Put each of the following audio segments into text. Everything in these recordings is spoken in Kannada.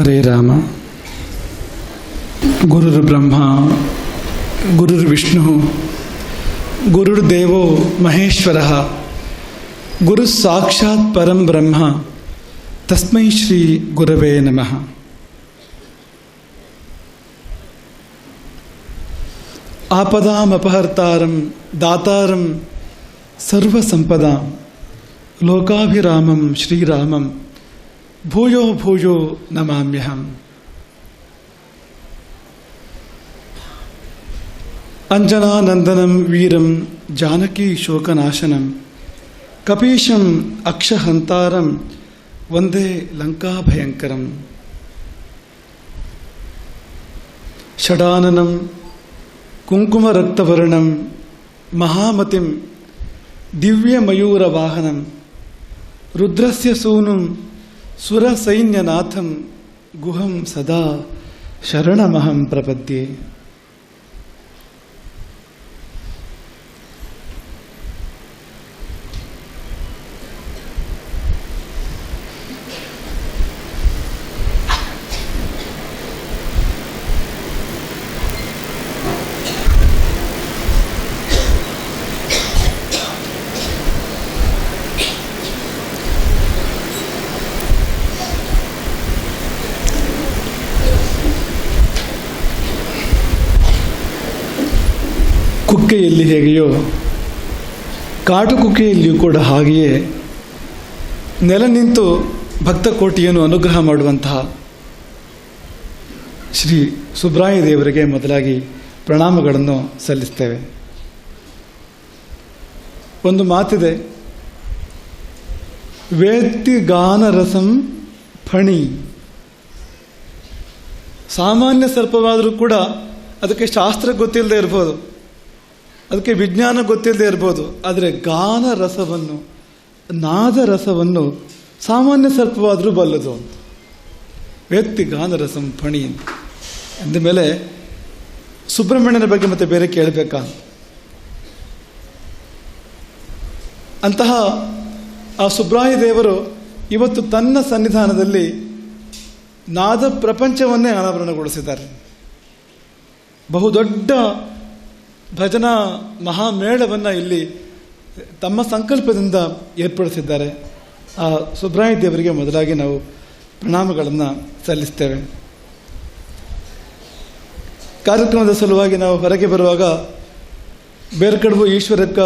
హరే రామ. గురుర్ బ్రహ్మ గురుర్ విష్ణు గురుర్ దేవో మహేశ్వర. గురు సాక్షాత్ పరం బ్రహ్మ తస్మై శ్రీ గురవే నమ. ఆపదామపహర్తారం దాతారం సర్వసంపదాం. లోకాభిరామం శ్రీరామం. ഭൂയോ ഭൂയോ നമാമ്യഹം അഞ്ജനാനന്ദനം വീരം ജാനകി ശോകനാശനം കപീശം അക്ഷഹന്താരം വന്ദേ ലങ്കാഭയങ്കരം. ഷടാനനം കുങ്കുമരക്തവർണം മഹാമതിം ദിവ്യമയൂരവാഹനം. രുദ്രസ്യ சுரசைன்யநாதம் குஹம் சதா சரணமகம் பிரபத்தியே ಕುಕ್ಕೆಯಲ್ಲಿ ಹೇಗೆಯೋ ಕಾಟು ಕುಕ್ಕೆಯಲ್ಲಿಯೂ ಕೂಡ ಹಾಗೆಯೇ ನೆಲ ನಿಂತು ಭಕ್ತ ಕೋಟಿಯನ್ನು ಅನುಗ್ರಹ ಮಾಡುವಂತಹ ಶ್ರೀ ಸುಬ್ರಾಯ ದೇವರಿಗೆ ಮೊದಲಾಗಿ ಪ್ರಣಾಮಗಳನ್ನು ಸಲ್ಲಿಸ್ತೇವೆ. ಒಂದು ಮಾತಿದೆ, ವೇತ್ತಿ ಗಾನರಸಂ ಫಣಿ. ಸಾಮಾನ್ಯ ಸರ್ಪವಾದರೂ ಕೂಡ ಅದಕ್ಕೆ ಶಾಸ್ತ್ರ ಗೊತ್ತಿಲ್ಲದೆ ಇರ್ಬೋದು. ಅದಕ್ಕೆ ವಿಜ್ಞಾನ ಗೊತ್ತಿಲ್ಲದೆ ಇರ್ಬೋದು. ಆದರೆ ಗಾನ ರಸವನ್ನು ನಾದ ರಸವನ್ನು ಸಾಮಾನ್ಯ ಸರ್ಪವಾದರೂ ಬಲ್ಲದು ಅಂತ. ವ್ಯಕ್ತಿ ಗಾನ ರಸಂ ಫಣಿ ಅಂತ. ಮೇಲೆ ಸುಬ್ರಹ್ಮಣ್ಯನ ಬಗ್ಗೆ ಮತ್ತೆ ಬೇರೆ ಕೇಳಬೇಕಾ? ಅಂತಹ ಆ ಸುಬ್ರಾಯಿ ದೇವರು ಇವತ್ತು ತನ್ನ ಸನ್ನಿಧಾನದಲ್ಲಿ ನಾದ ಪ್ರಪಂಚವನ್ನೇ ಅನಾವರಣಗೊಳಿಸಿದ್ದಾರೆ. ಬಹುದೊಡ್ಡ ಭಜನಾ ಮಹಾಮೇಳವನ್ನು ಇಲ್ಲಿ ತಮ್ಮ ಸಂಕಲ್ಪದಿಂದ ಏರ್ಪಡಿಸಿದ್ದಾರೆ. ಆ ಸುಬ್ರಾಯ ದೇವರಿಗೆ ಮೊದಲಾಗಿ ನಾವು ಪ್ರಣಾಮಗಳನ್ನು ಸಲ್ಲಿಸ್ತೇವೆ. ಕಾರ್ಯಕ್ರಮದ ಸಲುವಾಗಿ ನಾವು ಹೊರಗೆ ಬರುವಾಗ ಬೇರ್ಕಡುವು ಈಶ್ವರಕ್ಕ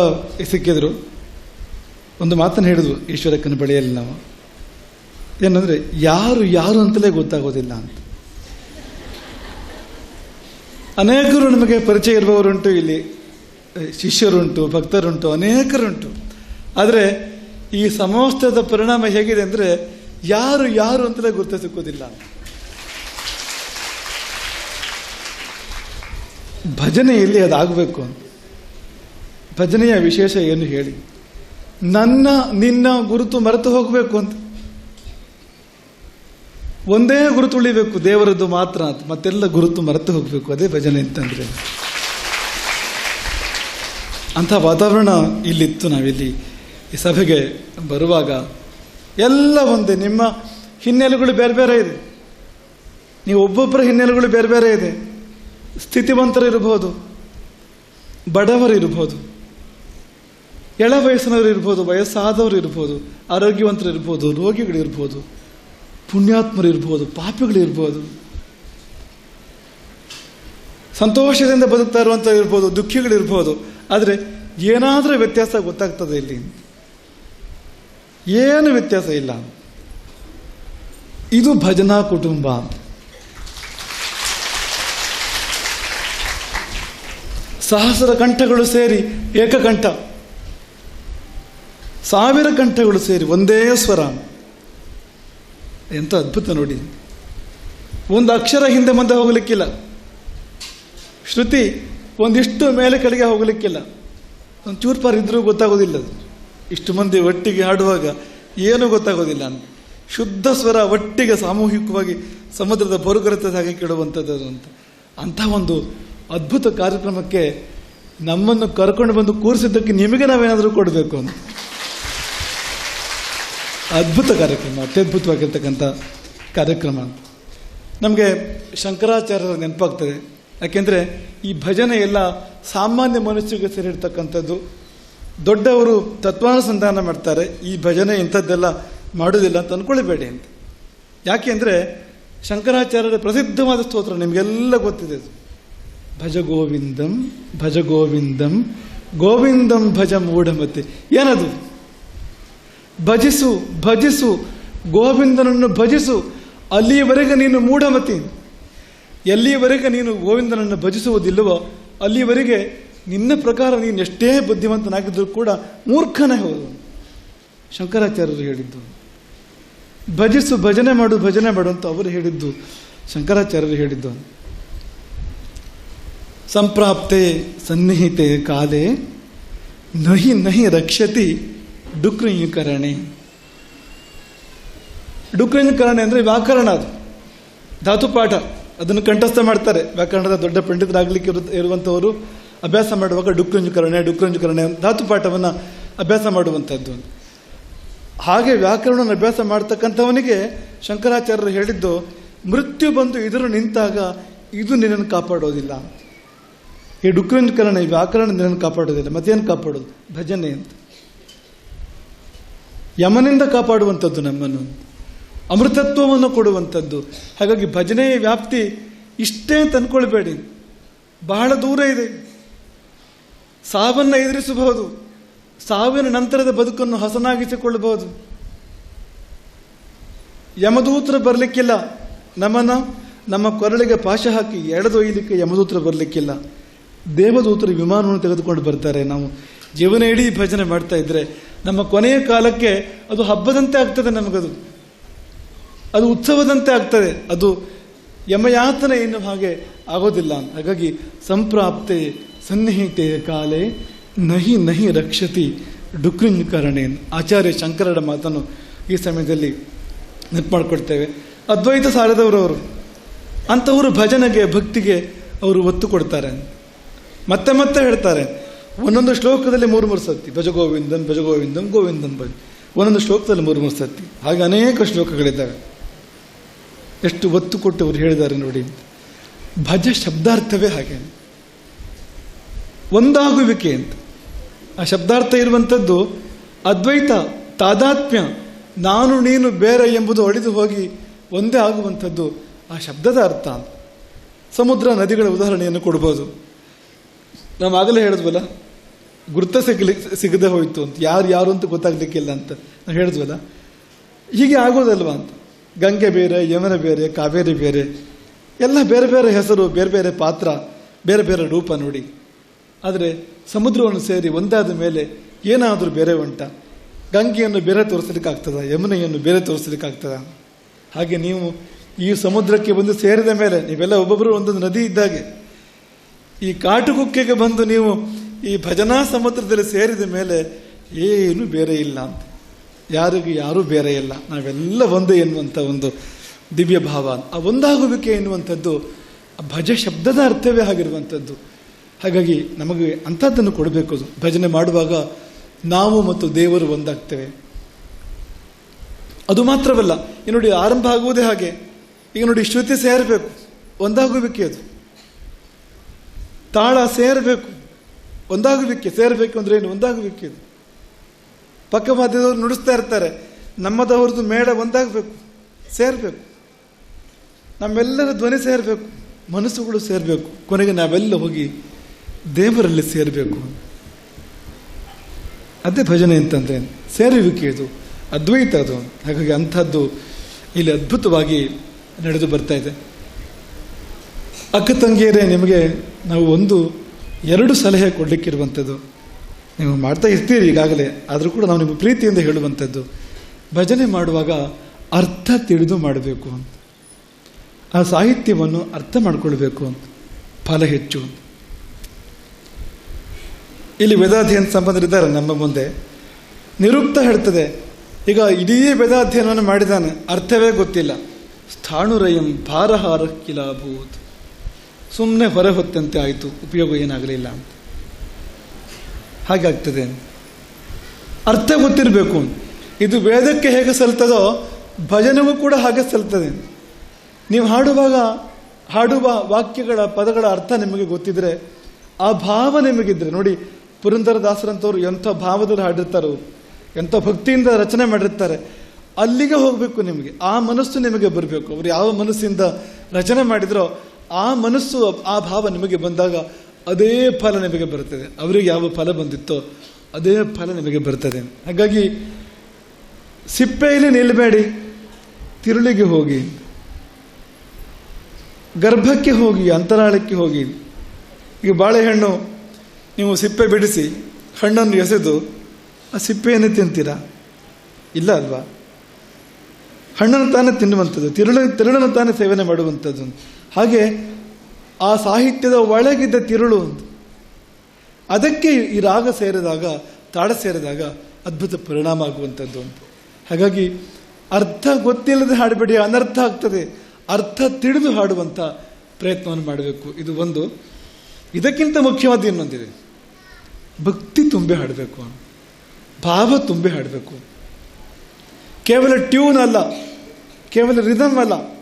ಸಿಕ್ಕಿದ್ರು. ಒಂದು ಮಾತನ್ನು ಹೇಳಿದ್ವು ಈಶ್ವರಕ್ಕನ ಬಳಿಯಲ್ಲಿ ನಾವು. ಏನಂದರೆ, ಯಾರು ಯಾರು ಅಂತಲೇ ಗೊತ್ತಾಗೋದಿಲ್ಲ ಅಂತ. ಅನೇಕರು ನಮಗೆ ಪರಿಚಯ ಇರುವವರುಂಟು, ಇಲ್ಲಿ ಶಿಷ್ಯರುಂಟು, ಭಕ್ತರುಂಟು, ಅನೇಕರುಂಟು. ಆದರೆ, ಈ ಸಮೋಸ್ತದ ಪರಿಣಾಮ ಹೇಗಿದೆ ಅಂದರೆ, ಯಾರು ಯಾರು ಅಂತಲೇ ಗುರುತ ಸಿಕ್ಕೋದಿಲ್ಲ ಭಜನೆಯಲ್ಲಿ ಅದಾಗಬೇಕು ಅಂತ. ಭಜನೆಯ ವಿಶೇಷ ಏನು ಹೇಳಿ. ನನ್ನ, ನಿನ್ನ ಗುರುತು ಮರೆತು ಹೋಗಬೇಕು ಅಂತ. ಒಂದೇ ಗುರುತು ಉಳಿಬೇಕು ದೇವರದ್ದು ಮಾತ್ರ ಮತ್ತೆಲ್ಲ ಗುರುತು ಮರೆತು ಹೋಗಬೇಕು, ಅದೇ ಭಜನೆ ಅಂತಂದ್ರೆ. ಅಂಥ ವಾತಾವರಣ ಇಲ್ಲಿತ್ತು ನಾವಿಲ್ಲಿ. ಈ ಸಭೆಗೆ ಬರುವಾಗ ಎಲ್ಲ ಒಂದೇ, ನಿಮ್ಮ ಹಿನ್ನೆಲೆಗಳು ಬೇರೆ ಬೇರೆ ಇದೆ. ನೀವು ಒಬ್ಬೊಬ್ಬರ ಹಿನ್ನೆಲೆಗಳು ಬೇರೆ ಬೇರೆ ಇದೆ. ಸ್ಥಿತಿವಂತರು ಇರಬಹುದು ಬಡವರು ಇರ್ಬೋದು ಎಳ ವಯಸ್ಸಿನವರು ಇರ್ಬೋದು, ವಯಸ್ಸಾದವರು ಇರ್ಬೋದು, ಆರೋಗ್ಯವಂತರು ಇರ್ಬೋದು, ರೋಗಿಗಳು ಇರ್ಬೋದು. ಪುಣ್ಯಾತ್ಮರು ಇರ್ಬೋದು ಪಾಪಿಗಳು ಇರ್ಬೋದು ಸಂತೋಷದಿಂದ ಬದುಕ್ತಾ ಇರುವಂಥ ಇರ್ಬೋದು, ದುಃಖಿಗಳಿರ್ಬೋದು, ಆದರೆ ಏನಾದರೂ ವ್ಯತ್ಯಾಸ ಗೊತ್ತಾಗ್ತದೆ ಇಲ್ಲಿ. ಏನು ವ್ಯತ್ಯಾಸ ಇಲ್ಲ. ಇದು ಭಜನಾ ಕುಟುಂಬ. ಸಹಸ್ರ ಕಂಠಗಳು ಸೇರಿ ಏಕಕಂಠ. ಸಾವಿರ ಕಂಠಗಳು ಸೇರಿ ಒಂದೇ ಸ್ವರ. ಎಂತ ಅದ್ಭುತ ನೋಡಿ. ಒಂದು ಅಕ್ಷರ ಹಿಂದೆ ಮುಂದೆ ಹೋಗಲಿಕ್ಕಿಲ್ಲ. ಶ್ರುತಿ ಒಂದಿಷ್ಟು ಮೇಲೆ ಕಡೆಗೆ ಹೋಗಲಿಕ್ಕಿಲ್ಲ. ಒಂದು ಚೂರ್ಪಾರ್ ಇದ್ರೂ ಗೊತ್ತಾಗೋದಿಲ್ಲ ಇಷ್ಟು ಮಂದಿ ಒಟ್ಟಿಗೆ ಹಾಡುವಾಗ ಏನೂ ಗೊತ್ತಾಗೋದಿಲ್ಲ ಶುದ್ಧ ಸ್ವರ ಒಟ್ಟಿಗೆ ಸಾಮೂಹಿಕವಾಗಿ ಸಮುದ್ರದ ಬರುಗರತೆ ಹಾಗೆ ಕೇಳುವಂಥದ್ದು ಅಂತ. ಅಂಥ ಒಂದು ಅದ್ಭುತ ಕಾರ್ಯಕ್ರಮಕ್ಕೆ ನಮ್ಮನ್ನು ಕರ್ಕೊಂಡು ಬಂದು ಕೂರಿಸಿದ್ದಕ್ಕೆ ನಿಮಗೆ ನಾವೇನಾದರೂ ಕೊಡಬೇಕು ಅಂತ. ಅದ್ಭುತ ಕಾರ್ಯಕ್ರಮ, ಅತ್ಯದ್ಭುತವಾಗಿರ್ತಕ್ಕಂಥ ಕಾರ್ಯಕ್ರಮ. ನಮಗೆ ಶಂಕರಾಚಾರ್ಯರ ನೆನಪಾಗ್ತದೆ. ಯಾಕೆಂದರೆ ಈ ಭಜನೆ ಎಲ್ಲ ಸಾಮಾನ್ಯ ಮನುಷ್ಯರಿಗೆ ಸೇರಿರ್ತಕ್ಕಂಥದ್ದು. ದೊಡ್ಡವರು ತತ್ವಾನುಸಂಧಾನ ಮಾಡ್ತಾರೆ, ಈ ಭಜನೆ ಇಂಥದ್ದೆಲ್ಲ ಮಾಡೋದಿಲ್ಲ ಅಂತ ಅಂದ್ಕೊಳ್ಬೇಡಿ ಅಂತ. ಯಾಕೆಂದರೆ ಶಂಕರಾಚಾರ್ಯರ ಪ್ರಸಿದ್ಧವಾದ ಸ್ತೋತ್ರ ನಿಮಗೆಲ್ಲ ಗೊತ್ತಿದೆ ಅದು. ಭಜ ಗೋವಿಂದಂ ಭಜ ಗೋವಿಂದಂ ಗೋವಿಂದಂ ಭಜ ಮೂಢಮತಿ. ಏನದು? ಭಜಿಸು ಭಜಿಸು, ಗೋವಿಂದನನ್ನು ಭಜಿಸು. ಅಲ್ಲಿಯವರೆಗೆ ನೀನು ಮೂಢಮತಿ. ಎಲ್ಲಿಯವರೆಗೆ ನೀನು ಗೋವಿಂದನನ್ನು ಭಜಿಸುವುದಿಲ್ಲವೋ ಅಲ್ಲಿಯವರೆಗೆ ನಿನ್ನ ಪ್ರಕಾರ ನೀನು ಎಷ್ಟೇ ಬುದ್ಧಿವಂತನಾಗಿದ್ದರೂ ಕೂಡ ಮೂರ್ಖನೇ ಹೋದು. ಶಂಕರಾಚಾರ್ಯರು ಹೇಳಿದ್ದು. ಭಜಿಸು, ಭಜನೆ ಮಾಡು ಭಜನೆ ಮಾಡು ಅಂತ ಅವರು ಹೇಳಿದ್ದು. ಶಂಕರಾಚಾರ್ಯರು ಹೇಳಿದ್ದು. ಸಂಪ್ರಾಪ್ತೆ ಸನ್ನಿಹಿತೆ ಕಾಲೇ, ನಹಿ ನಹಿ ರಕ್ಷತಿ. ಡುಕ್ರಿಯುಕರಣೆ ಡುಕ್ರಿಂಕರಣಿ ಅಂದರೆ ವ್ಯಾಕರಣ ಅದು. ಧಾತುಪಾಠ, ಅದನ್ನು ಕಂಠಸ್ಥ ಮಾಡ್ತಾರೆ. ವ್ಯಾಕರಣದ ದೊಡ್ಡ ಪಂಡಿತರಾಗಲಿಕ್ಕೆ ಇರು ಇರುವಂಥವರು ಅಭ್ಯಾಸ ಮಾಡುವಾಗ ಡುಕ್ರಂಜುಕರಣೆ ಡುಕ್ರಂಜುಕರಣೆ ಧಾತುಪಾಠವನ್ನು ಅಭ್ಯಾಸ ಮಾಡುವಂಥದ್ದು ಹಾಗೆ ವ್ಯಾಕರಣವನ್ನು ಅಭ್ಯಾಸ ಮಾಡ್ತಕ್ಕಂಥವನಿಗೆ ಶಂಕರಾಚಾರ್ಯರು ಹೇಳಿದ್ದು, ಮೃತ್ಯು ಬಂದು ಇದರು ನಿಂತಾಗ ಇದು ನಿನ್ನನ್ನು ಕಾಪಾಡೋದಿಲ್ಲ. ಈ ಡುಕ್ರಂಜುಕರಣೆ ವ್ಯಾಕರಣ ನಿನ್ನನ್ನು ಕಾಪಾಡೋದಿಲ್ಲ, ಮತ್ತೇನು ಕಾಪಾಡೋದು? ಭಜನೆ ಅಂತ. ಯಮನಿಂದ ಕಾಪಾಡುವಂಥದ್ದು ನಮ್ಮನ್ನು, ಅಮೃತತ್ವವನ್ನು ಕೊಡುವಂಥದ್ದು. ಹಾಗಾಗಿ ಭಜನೆಯ ವ್ಯಾಪ್ತಿ ಇಷ್ಟೇ ಅಂತ ಅಂದ್ಕೊಳ್ಬೇಡಿ ಬಹಳ ದೂರ ಇದೆ. ಸಾವನ್ನು ಎದುರಿಸಬಹುದು. ಸಾವಿನ ನಂತರದ ಬದುಕನ್ನು ಹಸನಾಗಿಸಿಕೊಳ್ಳಬಹುದು. ಯಮದೂತರು ಬರಲಿಕ್ಕಿಲ್ಲ. ನಮ್ಮನ್ನು ನಮ್ಮ ಕೊರಳಿಗೆ ಪಾಶ ಹಾಕಿ ಎಳೆದೊಯ್ಯಲಿಕ್ಕೆ ಯಮದೂತರು ಬರಲಿಕ್ಕಿಲ್ಲ. ದೇವದೂತರು ವಿಮಾನವನ್ನು ತೆಗೆದುಕೊಂಡು ಬರ್ತಾರೆ. ನಾವು ಜೀವನ ಇಡೀ ಭಜನೆ ಮಾಡ್ತಾ ಇದ್ರೆ ನಮ್ಮ ಕೊನೆಯ ಕಾಲಕ್ಕೆ ಅದು ಹಬ್ಬದಂತೆ ಆಗ್ತದೆ ನಮಗದು. ಅದು ಉತ್ಸವದಂತೆ ಆಗ್ತದೆ. ಅದು ಯಮಯಾತನ ಎನ್ನುವ ಹಾಗೆ ಆಗೋದಿಲ್ಲ. ಹಾಗಾಗಿ ಸಂಪ್ರಾಪ್ತೆ ಸನ್ನಿಹಿತೆಯ ಕಾಲೇ ನಹಿ ನಹಿ ರಕ್ಷತಿ ಡುಕ್ರಿಂಕರಣೆ ಆಚಾರ್ಯ ಶಂಕರರ ಮಾತನ್ನು ಈ ಸಮಯದಲ್ಲಿ ನೆನಪು ಮಾಡಿಕೊಡ್ತೇವೆ ಅದ್ವೈತ ಸಾರದವರವರು, ಅಂಥವರು ಭಜನೆಗೆ, ಭಕ್ತಿಗೆ ಅವರು ಒತ್ತು ಕೊಡ್ತಾರೆ. ಮತ್ತೆ ಮತ್ತೆ ಹೇಳ್ತಾರೆ. ಒಂದೊಂದು ಶ್ಲೋಕದಲ್ಲಿ ಮೂರು ಮೂರು ಸತಿ ಭಜಗೋವಿಂದನ್ ಭಜಗೋವಿಂದನ್ ಗೋವಿಂದನ್ ಭಜ ಒಂದೊಂದು ಶ್ಲೋಕದಲ್ಲಿ ಮೂರು ಮೂರು ಸತಿ. ಹಾಗೆ ಅನೇಕ ಶ್ಲೋಕಗಳಿದ್ದಾವೆ. ಎಷ್ಟು ಒತ್ತು ಕೊಟ್ಟು ಅವರು ಹೇಳಿದ್ದಾರೆ ನೋಡಿ. ಭಜ ಶಬ್ದಾರ್ಥವೇ ಹಾಗೆ ಒಂದಾಗುವಿಕೆ ಅಂತ. ಆ ಶಬ್ದಾರ್ಥ ಇರುವಂಥದ್ದು ಅದ್ವೈತ, ತಾದಾತ್ಮ್ಯ, ನಾನು, ನೀನು, ಬೇರೆ ಎಂಬುದು ಒಡೆದು ಹೋಗಿ ಒಂದೇ ಆಗುವಂಥದ್ದು ಆ ಶಬ್ದದ ಅರ್ಥ ಸಮುದ್ರ, ನದಿಗಳ ಉದಾಹರಣೆಯನ್ನು ಕೊಡ್ಬೋದು. ನಾವು ಆಗಲೇ ಹೇಳಿದ್ವಲ್ಲ ಗುರುತ ಸಿಗಲಿ ಸಿಗದೆ ಹೋಯಿತು ಅಂತ. ಯಾರು ಯಾರು ಅಂತ ಗೊತ್ತಾಗ್ಲಿಕ್ಕಿಲ್ಲ ಅಂತ. ನಾವು ಹೇಳಿದ್ವಲ್ಲ? ಹೀಗೆ ಆಗೋದಲ್ವಾ ಅಂತ. ಗಂಗೆ ಬೇರೆ, ಯಮನ ಬೇರೆ, ಕಾವೇರಿ ಬೇರೆ. ಎಲ್ಲ ಬೇರೆ ಬೇರೆ ಹೆಸರು, ಬೇರೆ ಬೇರೆ ಪಾತ್ರ, ಬೇರೆ ಬೇರೆ ರೂಪ ನೋಡಿ. ಆದರೆ ಸಮುದ್ರವನ್ನು ಸೇರಿ ಒಂದಾದ ಮೇಲೆ ಏನಾದರೂ ಬೇರೆ ಉಂಟ. ಗಂಗೆಯನ್ನು ಬೇರೆ ತೋರಿಸಲಿಕ್ಕಾಗ್ತದ ಯಮುನೆಯನ್ನು ಬೇರೆ ತೋರಿಸ್ಲಿಕ್ಕಾಗ್ತದ ಹಾಗೆ ನೀವು ಈ ಸಮುದ್ರಕ್ಕೆ ಬಂದು ಸೇರಿದ ಮೇಲೆ ನೀವೆಲ್ಲ ಒಬ್ಬೊಬ್ಬರು ಒಂದೊಂದು ನದಿ ಇದ್ದಾಗೆ. ಈ ಕಾಟುಕುಕ್ಕೆಗೆ ಬಂದು ನೀವು ಈ ಭಜನಾ ಸಮುದ್ರದಲ್ಲಿ ಸೇರಿದ ಮೇಲೆ ಏನು ಬೇರೆ ಇಲ್ಲ ಅಂತ. ಯಾರಿಗೂ ಯಾರೂ ಬೇರೆ ಇಲ್ಲ. ನಾವೆಲ್ಲ ಒಂದೇ ಎನ್ನುವಂಥ ಒಂದು ದಿವ್ಯ ಭಾವ. ಆ ಒಂದಾಗುವಿಕೆ ಎನ್ನುವಂಥದ್ದು ಭಜ ಶಬ್ದದ ಅರ್ಥವೇ ಆಗಿರುವಂಥದ್ದು. ಹಾಗಾಗಿ ನಮಗೆ ಅಂಥದ್ದನ್ನು ಕೊಡಬೇಕು. ಭಜನೆ ಮಾಡುವಾಗ ನಾವು ಮತ್ತು ದೇವರು ಒಂದಾಗ್ತೇವೆ. ಅದು ಮಾತ್ರವಲ್ಲ, ಈ ನೋಡಿ ಆರಂಭ ಆಗುವುದೇ ಹಾಗೆ. ಈಗ ನೋಡಿ ಶ್ರುತಿ ಸೇರಬೇಕು. ಒಂದಾಗುವಿಕೆ ಅದು. ತಾಳ ಸೇರಬೇಕು. ಒಂದಾಗುವಿಕೆ ಸೇರಬೇಕು ಅಂದ್ರೆ ಏನು? ಒಂದಾಗುವಿಕೆ ಅದು ಪಕ್ಕವಾದ್ಯದವರು ನುಡಿಸ್ತಾ ಇರ್ತಾರೆ, ನಮ್ಮದವ್ರದ್ದು ಮೇಡ ಒಂದಾಗಬೇಕು, ಸೇರಬೇಕು. ನಮ್ಮೆಲ್ಲರ ಧ್ವನಿ ಸೇರಬೇಕು, ಮನಸ್ಸುಗಳು ಸೇರಬೇಕು. ಕೊನೆಗೆ ನಾವೆಲ್ಲ ಹೋಗಿ ದೇವರಲ್ಲಿ ಸೇರಬೇಕು. ಅದೇ ಭಜನೆ ಅಂತಂದ್ರೆ ಸೇರುವಿಕೆ ಇದು, ಅದ್ವೈತ ಅದು. ಹಾಗಾಗಿ ಅಂಥದ್ದು ಇಲ್ಲಿ ಅದ್ಭುತವಾಗಿ ನಡೆದು ಬರ್ತಾ ಇದೆ. ಅಕ್ಕ ತಂಗಿಯರೇ, ನಿಮಗೆ ನಾವು ಒಂದು ಎರಡು ಸಲಹೆ ಕೊಡಲಿಕ್ಕಿರುವಂಥದ್ದು. ನೀವು ಮಾಡ್ತಾ ಇರ್ತೀರಿ ಈಗಾಗಲೇ, ಆದರೂ ಕೂಡ ನಾವು ನಿಮ್ಮ ಪ್ರೀತಿಯಿಂದ ಹೇಳುವಂಥದ್ದು. ಭಜನೆ ಮಾಡುವಾಗ ಅರ್ಥ ತಿಳಿದು ಮಾಡಬೇಕು ಅಂತ. ಆ ಸಾಹಿತ್ಯವನ್ನು ಅರ್ಥ ಮಾಡಿಕೊಳ್ಬೇಕು ಅಂತ. ಫಲ ಹೆಚ್ಚು ಅಂತ. ಇಲ್ಲಿ ವೇದಾಧ್ಯಯನ ಸಂಬಂಧರಿದ್ದಾರೆ ನಮ್ಮ ಮುಂದೆ. ನಿರುಕ್ತ ಹೇಳ್ತದೆ, ಈಗ ಇಡೀ ವೇದಾಧ್ಯಯನವನ್ನು ಮಾಡಿದಾನೆ ಅರ್ಥವೇ ಗೊತ್ತಿಲ್ಲ. ಸ್ಥಾಣುರಯಂ ಭಾರಹಾರ ಕಿಲಾಭೂತ್. ಸುಮ್ಮನೆ ಹೊರ ಹೊತ್ತಂತೆ ಆಯಿತು, ಉಪಯೋಗ ಏನಾಗಲಿಲ್ಲ ಅಂತ. ಹಾಗಾಗ್ತದೆ. ಅರ್ಥ ಗೊತ್ತಿರಬೇಕು. ಇದು ವೇದಕ್ಕೆ ಹೇಗೆ ಸಲ್ತದೋ, ಭಜನೆಗೂ ಕೂಡ ಹಾಗೆ ಸಲ್ತದೆ. ನೀವು ಹಾಡುವಾಗ, ಹಾಡುವ ವಾಕ್ಯಗಳ ಪದಗಳ ಅರ್ಥ ನಿಮಗೆ ಗೊತ್ತಿದ್ರೆ, ಆ ಭಾವ ನಿಮಗಿದ್ರೆ, ನೋಡಿ ಪುರಂದರದಾಸರಂತವ್ರು ಎಂಥ ಭಾವದಲ್ಲಿ ಹಾಡಿರ್ತಾರೋ, ಎಂಥ ಭಕ್ತಿಯಿಂದ ರಚನೆ ಮಾಡಿರ್ತಾರೆ, ಅಲ್ಲಿಗೆ ಹೋಗಬೇಕು ನಿಮಗೆ, ಆ ಮನಸ್ಸು ನಿಮಗೆ ಬರಬೇಕು. ಅವ್ರು ಯಾವ ಮನಸ್ಸಿಂದ ರಚನೆ ಮಾಡಿದ್ರೋ ಆ ಮನಸ್ಸು, ಆ ಭಾವ ನಿಮಗೆ ಬಂದಾಗ ಅದೇ ಫಲ ನಿಮಗೆ ಬರುತ್ತದೆ. ಅವರಿಗೆ ಯಾವ ಫಲ ಬಂದಿತ್ತೋ ಅದೇ ಫಲ ನಿಮಗೆ ಬರ್ತದೆ ಹಾಗಾಗಿ ಸಿಪ್ಪೆಯಲ್ಲಿ ನಿಲ್ಲಬೇಡಿ ತಿರುಳಿಗೆ ಹೋಗಿ, ಗರ್ಭಕ್ಕೆ ಹೋಗಿ, ಅಂತರಾಳಕ್ಕೆ ಹೋಗಿ. ಈಗ ಬಾಳೆಹಣ್ಣು, ನೀವು ಸಿಪ್ಪೆ ಬಿಡಿಸಿ, ಹಣ್ಣನ್ನು ಎಸೆದು, ಆ ಸಿಪ್ಪೆಯನ್ನು ತಿಂತೀರಾ? ಇಲ್ಲ ಅಲ್ವಾ? ಹಣ್ಣನ್ನು ತಾನೇ ತಿನ್ನುವಂಥದ್ದು, ತಿರುಳು, ತಿರುಳನ್ನು ತಾನೇ ಸೇವನೆ ಮಾಡುವಂಥದ್ದು. ಹಾಗೆ ಆ ಸಾಹಿತ್ಯದ ಒಳಗಿದ್ದ ತಿರುಳು ಒಂದು. ಅದಕ್ಕೆ ಈ ರಾಗ ಸೇರಿದಾಗ, ತಾಳ ಸೇರಿದಾಗ ಅದ್ಭುತ ಪರಿಣಾಮ ಆಗುವಂಥದ್ದು ಅಂತ ಹಾಗಾಗಿ ಅರ್ಥ ಗೊತ್ತಿಲ್ಲದೆ ಹಾಡಬೇಡಿ, ಅನರ್ಥ ಆಗ್ತದೆ. ಅರ್ಥ ತಿಳಿದು ಹಾಡುವಂಥ ಪ್ರಯತ್ನವನ್ನು ಮಾಡಬೇಕು. ಇದು ಒಂದು. ಇದಕ್ಕಿಂತ ಮುಖ್ಯವಾದ ಇನ್ನೊಂದಿದೆ. ಭಕ್ತಿ ತುಂಬಿ ಹಾಡಬೇಕು ಭಾವ ತುಂಬಿ ಹಾಡಬೇಕು ಕೇವಲ ಟ್ಯೂನ್ ಅಲ್ಲ, ಕೇವಲ ರಿದಮ್ ಅಲ್ಲ.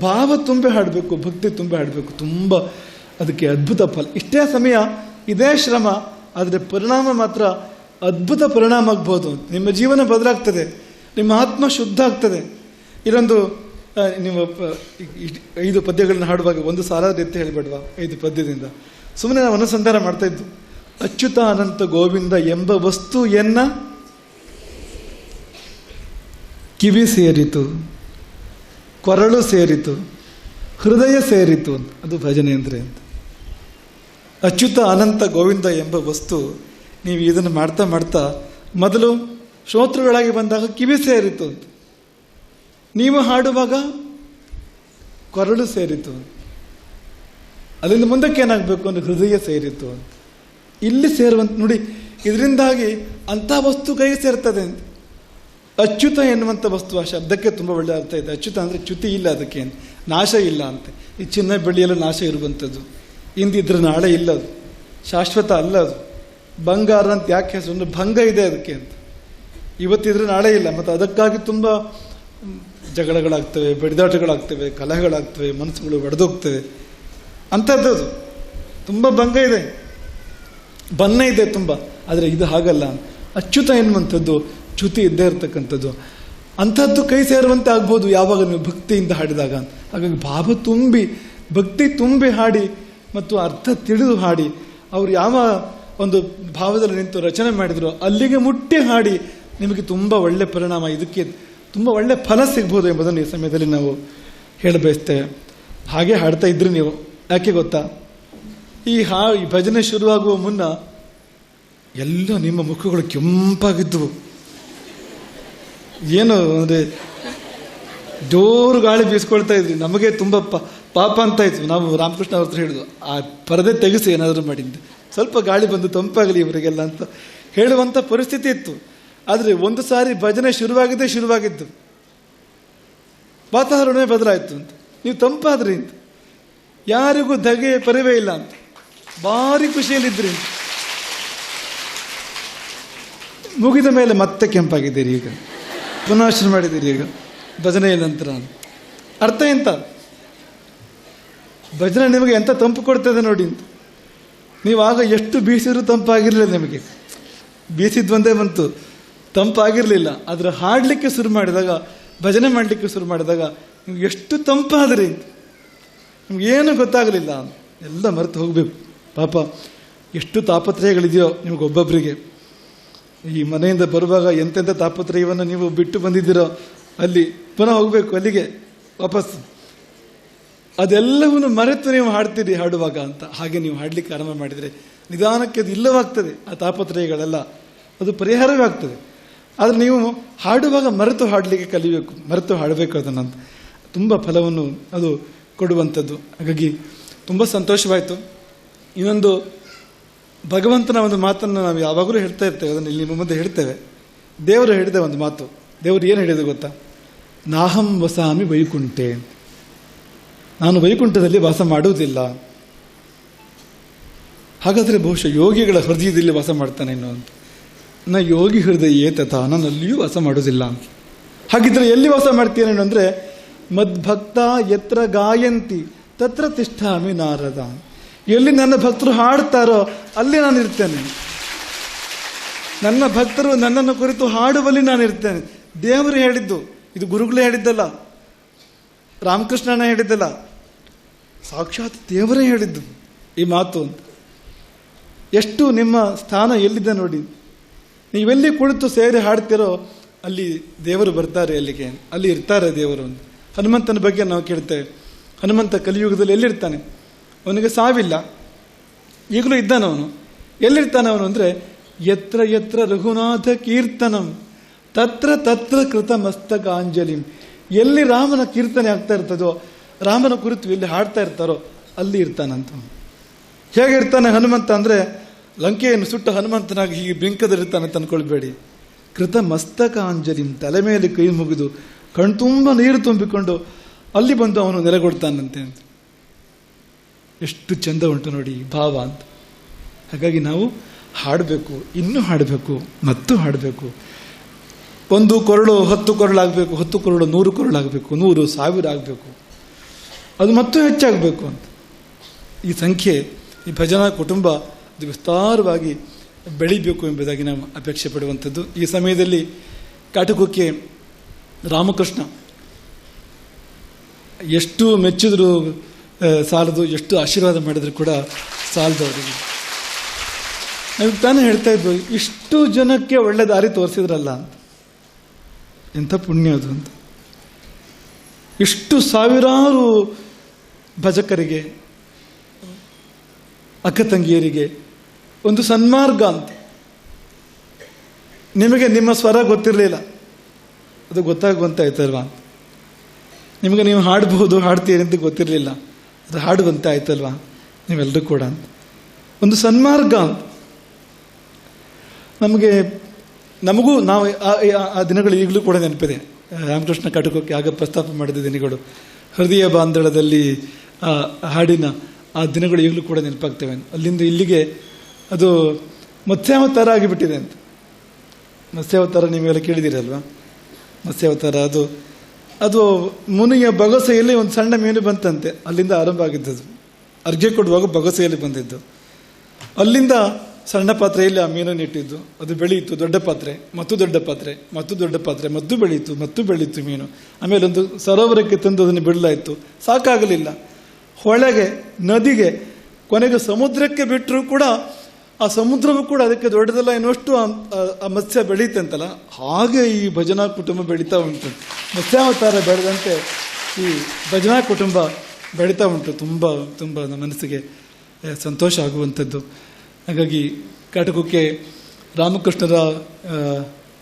ಭಾವ ತುಂಬಿ ಹಾಡಬೇಕು, ಭಕ್ತಿ ತುಂಬಿ ಹಾಡಬೇಕು, ತುಂಬ ಅದಕ್ಕೆ ಅದ್ಭುತ ಫಲ. ಇಷ್ಟೇ ಸಮಯ, ಇದೇ ಶ್ರಮ, ಆದರೆ ಪರಿಣಾಮ ಮಾತ್ರ ಅದ್ಭುತ ಪರಿಣಾಮ ಆಗ್ಬೋದು. ನಿಮ್ಮ ಜೀವನ ಬದಲಾಗ್ತದೆ, ನಿಮ್ಮ ಆತ್ಮ ಶುದ್ಧ ಆಗ್ತದೆ. ಇಲ್ಲೊಂದು ನಿಮ್ಮ ಐದು ಪದ್ಯಗಳನ್ನ ಹಾಡುವಾಗ ಒಂದು ಸಾಲ ರೀತಿ ಹೇಳಿಬಿಡುವ, ಐದು ಪದ್ಯದಿಂದ. ಸುಮ್ಮನೆ ನಾವು ಅನುಸಂಧಾನ ಮಾಡ್ತಾ ಇದ್ದು. ಅಚ್ಯುತ ಅನಂತ ಗೋವಿಂದ ಎಂಬ ವಸ್ತು ಎನ್ನ ಕಿವಿ ಸೇರಿತು. ಕೊರಳು ಸೇರಿತು, ಹೃದಯ ಸೇರಿತು ಅದು ಭಜನೆ ಅಂದರೆ ಅಂತ. ಅಚ್ಯುತ ಅನಂತ ಗೋವಿಂದ ಎಂಬ ವಸ್ತು ನೀವು ಇದನ್ನು ಮಾಡ್ತಾ ಮಾಡ್ತಾ ಮೊದಲು ಶ್ರೋತೃಗಳಾಗಿ ಬಂದಾಗ ಕಿವಿ ಸೇರಿತು ಅಂತ. ನೀವು ಹಾಡುವಾಗ ಕೊರಳು ಸೇರಿತು ಅಲ್ಲಿಂದ ಮುಂದಕ್ಕೆ ಏನಾಗಬೇಕು ಅಂದ್ರೆ ಹೃದಯ ಸೇರಿತು ಅಂತ. ಇಲ್ಲಿ ಸೇರುವಂತ, ನೋಡಿ, ಇದರಿಂದಾಗಿ ಅಂಥ ವಸ್ತು ಕೈಗೆ ಸೇರ್ತದೆ ಅಂತ. ಅಚ್ಯುತ ಎನ್ನುವಂಥ ವಸ್ತು ಆ ಶಬ್ದಕ್ಕೆ ತುಂಬ ಒಳ್ಳೆ ಅರ್ಥ ಇದೆ. ಅಚ್ಯುತ ಅಂದರೆ ಚ್ಯುತಿ ಇಲ್ಲ ಅದಕ್ಕೆ. ನಾಶ ಇಲ್ಲ ಅಂತ. ಈ ಚಿನ್ನ ಬೆಳ್ಳಿಯಲ್ಲ ನಾಶ ಇರುವಂಥದ್ದು. ಹಿಂದಿದ್ರೆ ನಾಳೆ ಇಲ್ಲ ಅದು. ಶಾಶ್ವತ ಅಲ್ಲ ಅದು. ಬಂಗಾರ ಅಂತ ಯಾಕೆ ಹೆಸರು? ಅಂದರೆ ಭಂಗ ಇದೆ ಅದಕ್ಕೆ ಅಂತ. ಇವತ್ತಿದ್ರೆ ನಾಳೆ ಇಲ್ಲ. ಮತ್ತು ಅದಕ್ಕಾಗಿ ತುಂಬ ಜಗಳಗಳಾಗ್ತವೆ, ಬಡಿದಾಟಗಳಾಗ್ತವೆ, ಕಲಹಗಳಾಗ್ತವೆ, ಮನಸ್ಸುಗಳು ಒಡೆದೋಗ್ತವೆ. ಅಂಥದ್ದು ತುಂಬ ಭಂಗ ಇದೆ. ಬನ್ನ ಇದೆ ತುಂಬ. ಆದರೆ ಇದು ಹಾಗಲ್ಲ ಅಚ್ಯುತ ಎನ್ನುವಂಥದ್ದು ಚ್ಯುತಿ ಇದ್ದೇ ಇರತಕ್ಕಂಥದ್ದು. ಅಂಥದ್ದು ಕೈ ಸೇರುವಂತೆ ಆಗ್ಬೋದು ಯಾವಾಗ ನೀವು ಭಕ್ತಿಯಿಂದ ಹಾಡಿದಾಗ. ಹಾಗಾಗಿ ಭಾವ ತುಂಬಿ, ಭಕ್ತಿ ತುಂಬಿ ಹಾಡಿ ಮತ್ತು ಅರ್ಥ ತಿಳಿದು ಹಾಡಿ. ಅವರು ಯಾವ ಒಂದು ಭಾವದಲ್ಲಿ ನಿಂತು ರಚನೆ ಮಾಡಿದ್ರು ಅಲ್ಲಿಗೆ ಮುಟ್ಟಿ ಹಾಡಿ ನಿಮಗೆ ತುಂಬ ಒಳ್ಳೆ ಪರಿಣಾಮ. ಇದಕ್ಕೆ ತುಂಬ ಒಳ್ಳೆ ಫಲ ಸಿಗ್ಬೋದು ಎಂಬುದನ್ನು ಈ ಸಮಯದಲ್ಲಿ ನಾವು ಹೇಳಬಯಸ್ತೇವೆ. ಹಾಗೆ ಹಾಡ್ತಾ ಇದ್ರಿ ನೀವು. ಯಾಕೆ ಗೊತ್ತಾ? ಈ ಹಾ, ಈ ಭಜನೆ ಶುರುವಾಗುವ ಮುನ್ನ ಎಲ್ಲ ನಿಮ್ಮ ಮುಖಗಳು ಕೆಂಪಾಗಿದ್ದವು ಏನು ಅಂದರೆ ಜೋರು ಗಾಳಿ ಬೀಸ್ಕೊಳ್ತಾ ಇದ್ವಿ. ನಮಗೆ ತುಂಬ ಪಾಪ ಅಂತ ಇತ್ತು ನಾವು ರಾಮಕೃಷ್ಣ ಅವ್ರ ಹತ್ರ ಹೇಳಿದ್ವು, ಆ ಪರದೆ ತೆಗೆಸಿ ಏನಾದರೂ ಮಾಡಿದ್ದು ಸ್ವಲ್ಪ ಗಾಳಿ ಬಂದು ತಂಪಾಗಲಿ ಇವರಿಗೆಲ್ಲ ಅಂತ ಹೇಳುವಂಥ ಪರಿಸ್ಥಿತಿ ಇತ್ತು. ಆದರೆ ಒಂದು ಸಾರಿ ಭಜನೆ ಶುರುವಾಗಿದ್ದೇ ಶುರುವಾಗಿದ್ದು ವಾತಾವರಣವೇ ಬದಲಾಯಿತು ಅಂತ. ನೀವು ತಂಪಾದ್ರಿ ಅಂತ. ಯಾರಿಗೂ ಧಗೆ ಪರಿವೇ ಇಲ್ಲ ಅಂತ. ಭಾರಿ ಖುಷಿಯಲ್ಲಿದ್ರಿ ಅಂತ. ಮುಗಿದ ಮೇಲೆ ಮತ್ತೆ ಕೆಂಪಾಗಿದ್ದೀರಿ ಈಗ. ಪುನಃ ಶುರು ಮಾಡಿದ್ದೀರಿ ಈಗ. ಭಜನೆಯ ನಂತರ. ಅರ್ಥ ಎಂತ? ಭಜನೆ ನಿಮಗೆ ಎಂತ ತಂಪು ಕೊಡ್ತದೆ ನೋಡಿ ಅಂತ. ನೀವು ಆಗ ಎಷ್ಟು ಬೀಸಿದ್ರು ತಂಪಾಗಿರಲಿಲ್ಲ ನಿಮಗೆ. ಬೀಸಿದ್ವಂದೇ ಬಂತು. ತಂಪಾಗಿರಲಿಲ್ಲ. ಆದರೆ ಹಾಡಲಿಕ್ಕೆ ಶುರು ಮಾಡಿದಾಗ, ಭಜನೆ ಮಾಡಲಿಕ್ಕೆ ಶುರು ಮಾಡಿದಾಗ, ನಿಮ್ಗೆ ಎಷ್ಟು ತಂಪಾದ್ರಿ ನಿಮ್ಗೆ ಏನು ಗೊತ್ತಾಗಲಿಲ್ಲ. ಎಲ್ಲ ಮರೆತು ಹೋಗಬೇಕು. ಪಾಪ, ಎಷ್ಟು ತಾಪತ್ರಯಗಳಿದೆಯೋ ನಿಮಗೆ ಒಬ್ಬೊಬ್ಬರಿಗೆ ಈ ಮನೆಯಿಂದ ಬರುವಾಗ ಎಂತೆಂಥ ತಾಪತ್ರಯವನ್ನು ನೀವು ಬಿಟ್ಟು ಬಂದಿದ್ದೀರೋ ಅಲ್ಲಿ ಪುನಃ ಹೋಗಬೇಕು, ಅಲ್ಲಿಗೆ ವಾಪಸ್. ಅದೆಲ್ಲವನ್ನು ಮರೆತು ನೀವು ಹಾಡ್ತೀರಿ, ಹಾಡುವಾಗ ಅಂತ. ಹಾಗೆ ನೀವು ಹಾಡಲಿಕ್ಕೆ ಆರಂಭ ಮಾಡಿದರೆ ನಿಧಾನಕ್ಕೆ ಅದು ಇಲ್ಲವಾಗ್ತದೆ, ಆ ತಾಪತ್ರಯಗಳೆಲ್ಲ. ಅದು ಪರಿಹಾರವೇ ಆಗ್ತದೆ. ಆದರೆ ನೀವು ಹಾಡುವಾಗ ಮರೆತು ಹಾಡಲಿಕ್ಕೆ ಕಲಿಬೇಕು, ಮರೆತು ಹಾಡಬೇಕು ಅದನ್ನು ತುಂಬ ಫಲವನ್ನು ಅದು ಕೊಡುವಂಥದ್ದು. ಹಾಗಾಗಿ ತುಂಬ ಸಂತೋಷವಾಯಿತು. ಇನ್ನೊಂದು ಭಗವಂತನ ಒಂದು ಮಾತನ್ನು ನಾವು ಯಾವಾಗಲೂ ಹೇಳ್ತಾ ಇರ್ತೇವೆ, ಅದನ್ನು ಇಲ್ಲಿ ನಿಮ್ಮ ಮುಂದೆ ಹೇಳ್ತೇವೆ. ದೇವರು ಹೇಳಿದ ಒಂದು ಮಾತು. ದೇವರು ಏನು ಹೇಳಿದೆ ಗೊತ್ತಾ? ನಾಹಂ ವಸಾಮಿ ವೈಕುಂಠೆ. ನಾನು ವೈಕುಂಠದಲ್ಲಿ ವಾಸ ಮಾಡುವುದಿಲ್ಲ. ಹಾಗಾದರೆ ಬಹುಶಃ ಯೋಗಿಗಳ ಹೃದಯದಲ್ಲಿ ವಾಸ ಮಾಡ್ತಾನೆ ಅಂತ. ನಾ ಯೋಗಿ ಹೃದಯ ತಥಾ ನಾನು ಅಲ್ಲಿಯೂ ವಾಸ ಮಾಡುವುದಿಲ್ಲ ಹಾಗಿದ್ರೆ ಎಲ್ಲಿ ವಾಸ ಮಾಡ್ತೀನೇನು ಅಂದರೆ, ಮದ್ಭಕ್ತ ಎತ್ರ ಗಾಯಂತಿ, ತತ್ರ ತಿಷ್ಠಾಮಿ ನಾರದ ಎಲ್ಲಿ ನನ್ನ ಭಕ್ತರು ಹಾಡ್ತಾರೋ ಅಲ್ಲಿ ನಾನು ಇರ್ತೇನೆ. ನನ್ನ ಭಕ್ತರು ನನ್ನನ್ನು ಕುರಿತು ಹಾಡುವಲ್ಲಿ ನಾನು ಇರ್ತೇನೆ. ದೇವರು ಹೇಳಿದ್ದು, ಇದು ಗುರುಗಳು ಹೇಳಿದ್ದಲ್ಲ ರಾಮಕೃಷ್ಣನ ಹೇಳಿದ್ದಲ್ಲ, ಸಾಕ್ಷಾತ್ ದೇವರೇ ಹೇಳಿದ್ದು ಈ ಮಾತು. ಅಂತ ಎಷ್ಟು ನಿಮ್ಮ ಸ್ಥಾನ ಎಲ್ಲಿದೆ ನೋಡಿ. ನೀವೆಲ್ಲಿ ಕುಳಿತು ಸೇರಿ ಹಾಡ್ತಿರೋ ಅಲ್ಲಿ ದೇವರು ಬರ್ತಾರೆ ಅಲ್ಲಿಗೆ, ಅಲ್ಲಿ ಇರ್ತಾರೆ ದೇವರು. ಹನುಮಂತನ ಬಗ್ಗೆ ನಾವು ಕೇಳ್ತೇವೆ. ಹನುಮಂತ ಕಲಿಯುಗದಲ್ಲಿ ಎಲ್ಲಿರ್ತಾನೆ? ಅವನಿಗೆ ಸಾವಿಲ್ಲ. ಈಗಲೂ ಇದ್ದಾನವನು ಎಲ್ಲಿರ್ತಾನೆ ಅವನು ಅಂದರೆ ಎತ್ರ ಎತ್ರ ರಘುನಾಥ ಕೀರ್ತನಂ, ತತ್ರ ತತ್ರ ಕೃತ ಮಸ್ತಕಾಂಜಲಿ. ಎಲ್ಲಿ ರಾಮನ ಕೀರ್ತನೆ ಆಗ್ತಾ ಇರ್ತದೋ, ರಾಮನ ಕುರಿತು ಎಲ್ಲಿ ಹಾಡ್ತಾ ಇರ್ತಾರೋ, ಅಲ್ಲಿ ಇರ್ತಾನಂತ ಹೇಗಿರ್ತಾನೆ ಹನುಮಂತ ಅಂದರೆ, ಲಂಕೆಯನ್ನು ಸುಟ್ಟ ಹನುಮಂತನಾಗಿ ಹೀಗೆ ಬಿಂಕದಲ್ಲಿರ್ತಾನೆ ಅಂತ ಅನ್ಕೊಳ್ಬೇಡಿ. ಕೃತ ಮಸ್ತಕಾಂಜಲಿಂ, ತಲೆ ಮೇಲೆ ಕೈ ಮುಗಿದು ಕಣ್ತುಂಬ ನೀರು ತುಂಬಿಕೊಂಡು, ಅಲ್ಲಿ ಬಂದು ಅವನು ನೆಲೆಗೊಡ್ತಾನಂತೆ. ಅಂತ ಎಷ್ಟು ಚಂದ ಉಂಟು ನೋಡಿ ಭಾವ ಅಂತ. ಹಾಗಾಗಿ ನಾವು ಹಾಡಬೇಕು, ಇನ್ನೂ ಹಾಡಬೇಕು, ಮತ್ತು ಹಾಡಬೇಕು. ಒಂದು ಕೊರಳು ಹತ್ತು ಕೊರಳಾಗಬೇಕು ಹತ್ತು ಕೊರಳು ನೂರು ಕೊರಳಾಗಬೇಕು ನೂರು ಸಾವಿರ ಆಗಬೇಕು. ಅದು ಮತ್ತೂ ಹೆಚ್ಚಾಗಬೇಕು ಅಂತ. ಈ ಸಂಖ್ಯೆ, ಈ ಭಜನಾ ಕುಟುಂಬ ಅದು ವಿಸ್ತಾರವಾಗಿ ಬೆಳಿಬೇಕು ಎಂಬುದಾಗಿ ನಾವು ಅಪೇಕ್ಷೆ ಪಡುವಂಥದ್ದು. ಈ ಸಮಯದಲ್ಲಿ ಕಾಟಕಕ್ಕೆ ರಾಮಕೃಷ್ಣ. ಎಷ್ಟು ಮೆಚ್ಚಿದ್ರು ಸಾಲದು ಎಷ್ಟು ಆಶೀರ್ವಾದ ಮಾಡಿದ್ರು ಕೂಡ ಸಾಲದು ಅವರಿಗೆ. ನಾವು ತಾನೇ ಹೇಳ್ತಾ ಇದ್ವಿ, ಇಷ್ಟು ಜನಕ್ಕೆ ಒಳ್ಳೆ ದಾರಿ ತೋರಿಸಿದ್ರಲ್ಲ, ಎಂಥ ಪುಣ್ಯ ಅದು ಅಂತ. ಇಷ್ಟು ಸಾವಿರಾರು ಭಜಕರಿಗೆ ಅಕ್ಕ ತಂಗಿಯರಿಗೆ ಒಂದು ಸನ್ಮಾರ್ಗ ಅಂತ. ನಿಮಗೆ ನಿಮ್ಮ ಸ್ವರ ಗೊತ್ತಿರಲಿಲ್ಲ, ಅದು ಗೊತ್ತಾಗುವಂತಾಯ್ತಲ್ವಾ? ನಿಮಗೆ ನೀವು ಹಾಡಬಹುದು, ಹಾಡ್ತೀರಿ ಅಂತ ಗೊತ್ತಿರಲಿಲ್ಲ. ಅದು ಹಾಡುವಂತೆ ಆಯ್ತಲ್ವಾ? ನೀವೆಲ್ಲರೂ ಕೂಡ. ಒಂದು ಸನ್ಮಾರ್ಗ. ನಮಗೆ, ನಮಗೂ ನಾವು ಆ- ದಿನಗಳು ಈಗಲೂ ಕೂಡ ನೆನಪಿದೆ. ರಾಮಕೃಷ್ಣ ಕಟಕಕ್ಕೆ ಆಗ ಪ್ರಸ್ತಾಪ ಮಾಡಿದ ದಿನಗಳು. ಹೃದಯ ಬಾಂಧಳದಲ್ಲಿ, ಆ, ಹಾಡಿನ ಆ ದಿನಗಳು ಈಗಲೂ ಕೂಡ ನೆನಪಾಗ್ತವೆ. ಅಲ್ಲಿಂದ ಇಲ್ಲಿಗೆ ಅದು ಮತ್ಸ್ಯಾವತಾರ ಆಗಿಬಿಟ್ಟಿದೆ ಅಂತ. ಮತ್ಸ್ಯಾವತಾರ ನೀವೆಲ್ಲ ಕೇಳಿದಿರಲ್ವಾ ಮತ್ಸ್ಯಾವತಾರ ಅದು ಅದು ಮುನಿಯ ಬೊಗಸೆಯಲ್ಲಿ ಒಂದು ಸಣ್ಣ ಮೀನು ಬಂತಂತೆ. ಅಲ್ಲಿಂದ ಆರಂಭ ಆಗಿದ್ದದು ಅರ್ಜೆ ಕೊಡುವಾಗ ಬೊಗಸೆಯಲ್ಲಿ ಬಂದಿದ್ದು. ಅಲ್ಲಿಂದ ಸಣ್ಣ ಪಾತ್ರೆಯಲ್ಲಿ ಆ ಮೀನನ್ನು ಇಟ್ಟಿದ್ದು. ಅದು ಬೆಳೆಯಿತು, ದೊಡ್ಡ ಪಾತ್ರೆ, ಮತ್ತು ದೊಡ್ಡ ಪಾತ್ರೆ, ಮತ್ತು ದೊಡ್ಡ ಪಾತ್ರೆ ಮತ್ತು ಬೆಳೆಯಿತು ಮತ್ತು ಬೆಳೆಯಿತು ಮೀನು. ಆಮೇಲೆ ಒಂದು ಸರೋವರಕ್ಕೆ ತಂದು ಅದನ್ನು ಬಿಡಲಾಯಿತು. ಸಾಕಾಗಲಿಲ್ಲ. ಹೊಳೆಗೆ, ನದಿಗೆ, ಕೊನೆಗೆ ಸಮುದ್ರಕ್ಕೆ ಬಿಟ್ಟರೂ ಕೂಡ ಆ ಸಮುದ್ರವೂ ಕೂಡ ಅದಕ್ಕೆ ದೊಡ್ಡದಲ್ಲ ಇನ್ನಷ್ಟು ಆ- ಮತ್ಸ್ಯ ಬೆಳೀತಂತಲ್ಲ ಹಾಗೆ ಈ ಭಜನಾ ಕುಟುಂಬ ಬೆಳೀತಾ ಉಂಟು. ಮತ್ಸ್ಯಾವತಾರ ಬೆಳೆದಂತೆ ಈ ಭಜನಾ ಕುಟುಂಬ ಬೆಳೀತಾ ಉಂಟು. ತುಂಬ ತುಂಬ ನಮ್ಮ ಮನಸ್ಸಿಗೆ ಸಂತೋಷ ಆಗುವಂಥದ್ದು. ಹಾಗಾಗಿ ಕಾಟಕಕ್ಕೆ ರಾಮಕೃಷ್ಣರ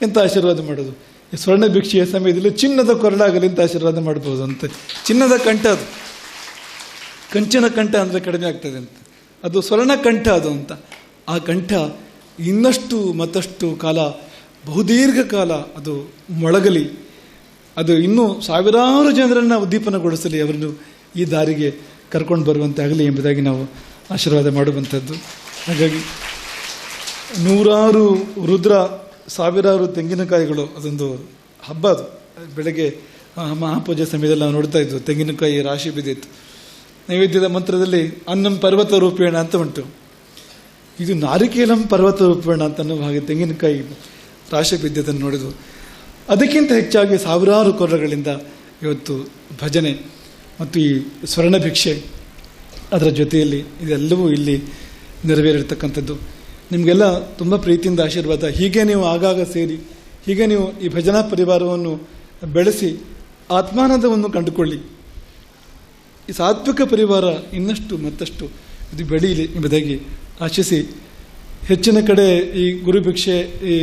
ಎಂಥ ಆಶೀರ್ವಾದ ಮಾಡೋದು? ಈ ಸ್ವರ್ಣ ಭಿಕ್ಷೆಯ ಸಮಯದಲ್ಲಿ ಚಿನ್ನದ ಕೊರಳಾಗಲಿ ಅಂತ ಆಶೀರ್ವಾದ ಮಾಡ್ಬೋದು ಅಂತ. ಚಿನ್ನದ ಕಂಠ ಅದು. ಕಂಚಿನ ಕಂಠ ಅಂದರೆ ಕಡಿಮೆ ಆಗ್ತದೆ ಅಂತ. ಅದು ಸ್ವರ್ಣ ಕಂಠ ಅದು ಅಂತ. ಆ ಕಂಠ ಇನ್ನಷ್ಟು ಮತ್ತಷ್ಟು ಕಾಲ, ಬಹುದೀರ್ಘ ಕಾಲ ಅದು ಮೊಳಗಲಿ. ಅದು ಇನ್ನೂ ಸಾವಿರಾರು ಜನರನ್ನು ಉದ್ದೀಪನಗೊಳಿಸಲಿ ಅವರನ್ನು ಈ ದಾರಿಗೆ ಕರ್ಕೊಂಡು ಬರುವಂತೆ ಆಗಲಿ ಎಂಬುದಾಗಿ ನಾವು ಆಶೀರ್ವಾದ ಮಾಡುವಂಥದ್ದು. ಹಾಗಾಗಿ ನೂರಾರು ರುದ್ರ, ಸಾವಿರಾರು ತೆಂಗಿನಕಾಯಿಗಳು, ಅದೊಂದು ಹಬ್ಬ ಅದು. ಬೆಳಗ್ಗೆ ಮಹಾಪೂಜೆ ಸಮಯದಲ್ಲಿ ನಾವು ನೋಡ್ತಾ ಇದ್ವು, ತೆಂಗಿನಕಾಯಿ ರಾಶಿ ಬಿದ್ದಿತ್ತು. ನೈವೇದ್ಯದ ಮಂತ್ರದಲ್ಲಿ ಅನ್ನಂ ಪರ್ವತ ರೂಪೇಣ ಅಂತ ಉಂಟು. ಇದು ನಾರಿಕೇಲಂ ಪರ್ವತ ರೂಪಣ ಅಂತ ಹಾಗೆ ತೆಂಗಿನಕಾಯಿ ರಾಶಿ ಬಿದ್ದದನ್ನು ನೋಡಿದ್ವು. ಅದಕ್ಕಿಂತ ಹೆಚ್ಚಾಗಿ ಸಾವಿರಾರು ಕೊರಗಳಿಂದ ಇವತ್ತು ಭಜನೆ ಮತ್ತು ಈ ಸ್ವರ್ಣ ಭಿಕ್ಷೆ ಅದರ ಜೊತೆಯಲ್ಲಿ ಇದೆಲ್ಲವೂ ಇಲ್ಲಿ ನೆರವೇರಿರ್ತಕ್ಕಂಥದ್ದು. ನಿಮಗೆಲ್ಲ ತುಂಬ ಪ್ರೀತಿಯಿಂದ ಆಶೀರ್ವಾದ. ಹೀಗೆ ನೀವು ಆಗಾಗ ಸೇರಿ, ಹೀಗೆ ನೀವು ಈ ಭಜನಾ ಪರಿವಾರವನ್ನು ಬೆಳೆಸಿ ಆತ್ಮಾನಂದವನ್ನು ಕಂಡುಕೊಳ್ಳಿ. ಈ ಸಾತ್ವಿಕ ಪರಿವಾರ ಇನ್ನಷ್ಟು ಮತ್ತಷ್ಟು ಇದು ಬೆಳೀಲಿ ಎಂಬುದಾಗಿ ಆಶಿಸಿ, ಹೆಚ್ಚಿನ ಕಡೆ ಈ ಗುರುಭಿಕ್ಷೆ ಈ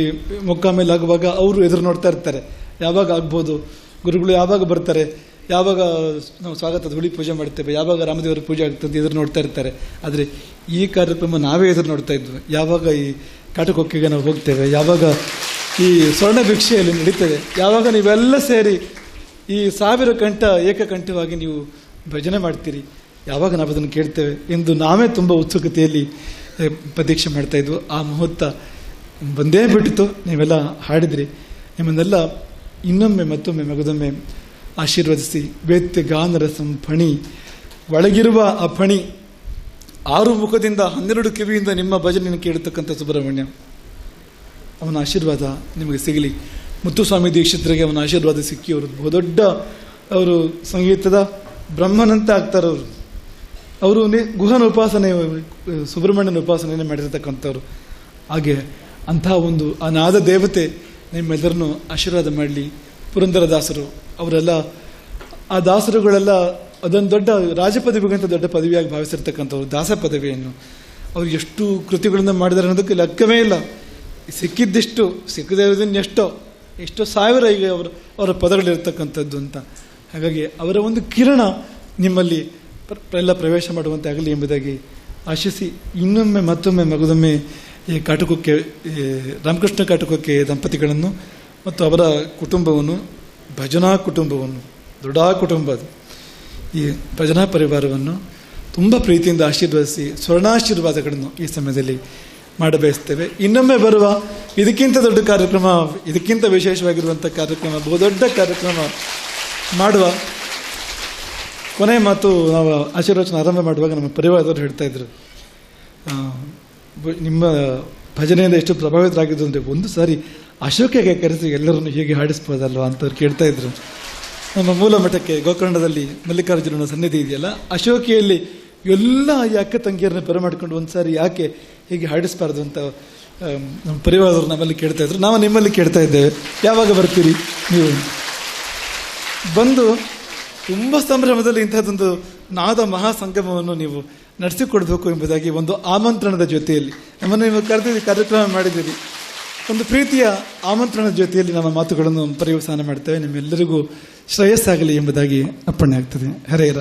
ಮೊಕ್ಕಾಮೇಲೆ ಆಗುವಾಗ ಅವರು ಎದುರು ನೋಡ್ತಾ ಇರ್ತಾರೆ. ಯಾವಾಗ ಆಗ್ಬೋದು? ಗುರುಗಳು ಯಾವಾಗ ಬರ್ತಾರೆ? ಯಾವಾಗ ನಾವು ಸ್ವಾಗತದ ಹುಳಿ ಪೂಜೆ ಮಾಡ್ತೇವೆ? ಯಾವಾಗ ರಾಮದೇವರ ಪೂಜೆ ಆಗ್ತದೆ ಎದುರು ನೋಡ್ತಾ ಇರ್ತಾರೆ. ಆದರೆ ಈ ಕಾರ್ಯಕ್ರಮ ನಾವೇ ಎದುರು ನೋಡ್ತಾ ಇದ್ವಿ. ಯಾವಾಗ ಈ ಕಾಟಕೊಕ್ಕೆಗೆ ನಾವು ಹೋಗ್ತೇವೆ? ಯಾವಾಗ ಈ ಸ್ವರ್ಣ ಭಿಕ್ಷೆಯಲ್ಲಿ ನಡೀತೇವೆ? ಯಾವಾಗ ನೀವೆಲ್ಲ ಸೇರಿ ಈ ಸಾವಿರ ಕಂಠ ಏಕಕಂಠವಾಗಿ ನೀವು ಭಜನೆ ಮಾಡ್ತೀರಿ? ಯಾವಾಗ ನಾವು ಅದನ್ನು ಕೇಳ್ತೇವೆ? ಎಂದು ನಾವೇ ತುಂಬ ಉತ್ಸುಕತೆಯಲ್ಲಿ ಪ್ರತೀಕ್ಷೆ ಮಾಡ್ತಾ ಇದ್ವು. ಆ ಮುಹೂರ್ತ ಬಂದೇ ಬಿಟ್ಟಿತು. ನೀವೆಲ್ಲ ಹಾಡಿದ್ರಿ. ನಿಮ್ಮನ್ನೆಲ್ಲ ಇನ್ನೊಮ್ಮೆ ಮತ್ತೊಮ್ಮೆ ಮಗದೊಮ್ಮೆ ಆಶೀರ್ವದಿಸಿ. ವೇತ್ಯ ಗಾನರ ಫಣಿ. ಒಳಗಿರುವ ಆ ಫಣಿ ಆರು ಮುಖದಿಂದ ಹನ್ನೆರಡು ಕಿವಿಯಿಂದ ನಿಮ್ಮ ಭಜನೆಯನ್ನು ಕೇಳತಕ್ಕಂಥ ಸುಬ್ರಹ್ಮಣ್ಯ. ಅವನ ಆಶೀರ್ವಾದ ನಿಮಗೆ ಸಿಗಲಿ. ಮುತ್ತುಸ್ವಾಮಿ ದೀಕ್ಷಿತರಿಗೆ ಅವನ ಆಶೀರ್ವಾದ ಸಿಕ್ಕಿ. ಅವರು ಬಹುದೊಡ್ಡ ಅವರು ಸಂಗೀತದ ಬ್ರಹ್ಮನಂತೆ ಆಗ್ತಾರೆ ಅವರು ಅವರು ಗುಹನ ಉಪಾಸನೆ ಸುಬ್ರಹ್ಮಣ್ಯನ ಉಪಾಸನೆಯನ್ನು ಮಾಡಿರತಕ್ಕಂಥವ್ರು. ಹಾಗೆ ಅಂತಹ ಒಂದು ಅನಾದ ನಾದ ದೇವತೆ ನಿಮ್ಮೆಲ್ಲರನ್ನು ಆಶೀರ್ವಾದ ಮಾಡಲಿ. ಪುರಂದರದಾಸರು, ಅವರೆಲ್ಲ ಆ ದಾಸರುಗಳೆಲ್ಲ ಅದೊಂದು ದೊಡ್ಡ ರಾಜಪದವಿಗಿಂತ ದೊಡ್ಡ ಪದವಿಯಾಗಿ ಭಾವಿಸಿರ್ತಕ್ಕಂಥವ್ರು, ದಾಸ ಪದವಿಯನ್ನು. ಅವ್ರು ಎಷ್ಟು ಕೃತಿಗಳನ್ನು ಮಾಡಿದ್ದಾರೆ ಅನ್ನೋದಕ್ಕೆ ಲೆಕ್ಕವೇ ಇಲ್ಲ. ಸಿಕ್ಕಿದ್ದಿಷ್ಟು, ಸಿಕ್ಕದೇ ಇರೋದನ್ನ ಎಷ್ಟೋ ಎಷ್ಟೋ ಸಾವಿರ ಈಗ ಅವರ ಅವರ ಪದಗಳಿರ್ತಕ್ಕಂಥದ್ದು ಅಂತ. ಹಾಗಾಗಿ ಅವರ ಒಂದು ಕಿರಣ ನಿಮ್ಮಲ್ಲಿ ಎಲ್ಲ ಪ್ರವೇಶ ಮಾಡುವಂತೆ ಆಗಲಿ ಎಂಬುದಾಗಿ ಆಶಿಸಿ ಇನ್ನೊಮ್ಮೆ ಮತ್ತೊಮ್ಮೆ ಮಗದೊಮ್ಮೆ ಈ ಕಾಟುಕಕ್ಕೆ ರಾಮಕೃಷ್ಣ ಕಾಟುಕಕ್ಕೆ ದಂಪತಿಗಳನ್ನು ಮತ್ತು ಅವರ ಕುಟುಂಬವನ್ನು, ಭಜನಾ ಕುಟುಂಬವನ್ನು ದೊಡ್ಡ ಕುಟುಂಬ ಅದು, ಈ ಭಜನಾ ಪರಿವಾರವನ್ನು ತುಂಬ ಪ್ರೀತಿಯಿಂದ ಆಶೀರ್ವದಿಸಿ ಸ್ವರ್ಣಾಶೀರ್ವಾದಗಳನ್ನು ಈ ಸಮಯದಲ್ಲಿ ಮಾಡಬಯಸ್ತೇವೆ ಇನ್ನೊಮ್ಮೆ ಬರುವ ಇದಕ್ಕಿಂತ ದೊಡ್ಡ ಕಾರ್ಯಕ್ರಮ, ಇದಕ್ಕಿಂತ ವಿಶೇಷವಾಗಿರುವಂಥ ಕಾರ್ಯಕ್ರಮ, ಬಹುದೊಡ್ಡ ಕಾರ್ಯಕ್ರಮ ಮಾಡುವ ಕೊನೆ ಮಾತು ನಾವು ಆಶೀರ್ವಚನ ಆರಂಭ ಮಾಡುವಾಗ ನಮ್ಮ ಪರಿವಾರದವರು ಹೇಳ್ತಾ ಇದ್ರು. ನಿಮ್ಮ ಭಜನೆಯಿಂದ ಎಷ್ಟು ಪ್ರಭಾವಿತರಾಗಿದ್ದು ಅಂದರೆ ಒಂದು ಸಾರಿ ಅಶೋಕಗೆ ಕರೆಸಿ ಎಲ್ಲರನ್ನು ಹೀಗೆ ಹಾಡಿಸ್ಬೋದಲ್ವಾ ಅಂತವ್ರು ಕೇಳ್ತಾ ಇದ್ರು. ನಮ್ಮ ಮೂಲ ಮಠಕ್ಕೆ ಗೋಕರ್ಣದಲ್ಲಿ ಮಲ್ಲಿಕಾರ್ಜುನನ ಸನ್ನಿಧಿ ಇದೆಯಲ್ಲ, ಅಶೋಕಿಯಲ್ಲಿ ಎಲ್ಲ ಯಾಕೆ ಅಕ್ಕ ತಂಗಿಯರನ್ನ ಬರಮಾಡಿಕೊಂಡು ಒಂದು ಸಾರಿ ಯಾಕೆ ಹೀಗೆ ಹಾಡಿಸ್ಬಾರ್ದು ಅಂತ ನಮ್ಮ ಪರಿವಾರದವರು ನಮ್ಮಲ್ಲಿ ಕೇಳ್ತಾ ಇದ್ರು. ನಾವು ನಿಮ್ಮಲ್ಲಿ ಕೇಳ್ತಾ ಇದ್ದೇವೆ. ಯಾವಾಗ ಬರ್ತೀರಿ ನೀವು? ಬಂದು ತುಂಬ ಸಂಭ್ರಮದಲ್ಲಿ ಇಂಥದ್ದೊಂದು ನಾದ ಮಹಾಸಂಗಮವನ್ನು ನೀವು ನಡೆಸಿಕೊಡಬೇಕು ಎಂಬುದಾಗಿ ಒಂದು ಆಮಂತ್ರಣದ ಜೊತೆಯಲ್ಲಿ ನಮ್ಮನ್ನು ನೀವು ಕರೆದಿದ್ದೀರಿ ಕಾರ್ಯಕ್ರಮ ಮಾಡಿದ್ದೀರಿ. ಒಂದು ಪ್ರೀತಿಯ ಆಮಂತ್ರಣದ ಜೊತೆಯಲ್ಲಿ ನಮ್ಮ ಮಾತುಗಳನ್ನು ಪರ್ಯವಸಾನ ಮಾಡ್ತೇವೆ. ನಿಮ್ಮೆಲ್ಲರಿಗೂ ಶ್ರೇಯಸ್ಸಾಗಲಿ ಎಂಬುದಾಗಿ ಅಪ್ಪಣೆ ಆಗ್ತದೆ. ಹರೇರ